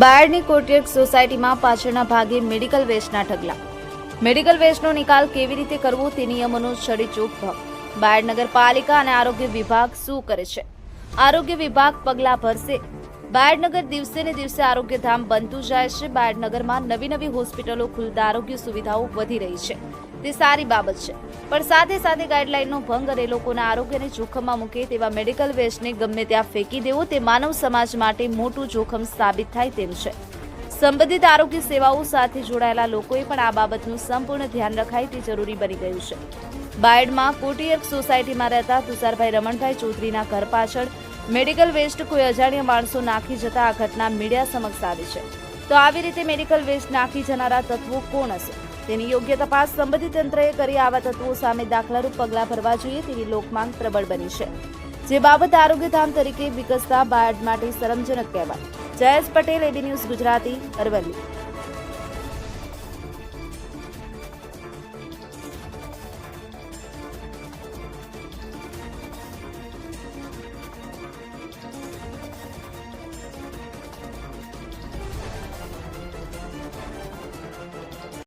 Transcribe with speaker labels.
Speaker 1: બાયડની કોટિયક સોસાયટીમાં પાછળના ભાગે મેડિકલ વેસ્ટના ઢગલા. મેડિકલ વેસ્ટનો નિકાલ કેવી રીતે કરવો તે નિયમોનો છડીચૂક ભંગ. બાયડ નગરપાલિકા અને આરોગ્ય વિભાગ શું કરે છે? આરોગ્ય વિભાગ પગલાં ભરશે. બાયડનગર દિવસે ને દિવસે આરોગ્યધામ બનતું જાય છે. બાયડનગરમાં નવી નવી હોસ્પિટલો, ખુલતા આરોગ્ય સુવિધાઓ વધી રહી છે. તે સારી બાબત છે. પણ સાથે સાથે ગાઈડલાઇનનો ભંગ અને લોકોના આરોગ્યને જોખમમાં મૂકે તેવા મેડિકલ વેસ્ટને ગમે ત્યાં ફેંકી દેવો તે માનવ સમાજ માટે મોટું જોખમ સાબિત થાય તેમ છે. સંબંધિત આરોગ્ય સેવાઓ સાથે જોડાયેલા લોકોએ પણ આ બાબતનું સંપૂર્ણ ધ્યાન રખાય તે જરૂરી બની ગયું છે. બાયડમાં કોટીયર સોસાયટીમાં રહેતા તુષારભાઈ રમણભાઈ ચૌધરીના ઘર પાછળ મેડિકલ વેસ્ટ કોઈ અજાણ્યા માણસો નાખી જતા આ ઘટના મીડિયા સમક્ષ આવી છે. તો આવી રીતે મેડિકલ વેસ્ટ નાખી જનારા તત્વો કોણ હશે? તેની યોગ્ય તપાસ સંબંધિત તંત્રએ કરી આવા તત્વો સામે દાખલારૂપ પગલાં ભરવા જોઈએ તેવી લોકમાંગ પ્રબળ બની છે. જે બાબત આરોગ્યધામ તરીકે વિકસતા બાયડ માટે શરમજનક કહેવાય. Jayesh Patel A B news Gujarati, Aravalli.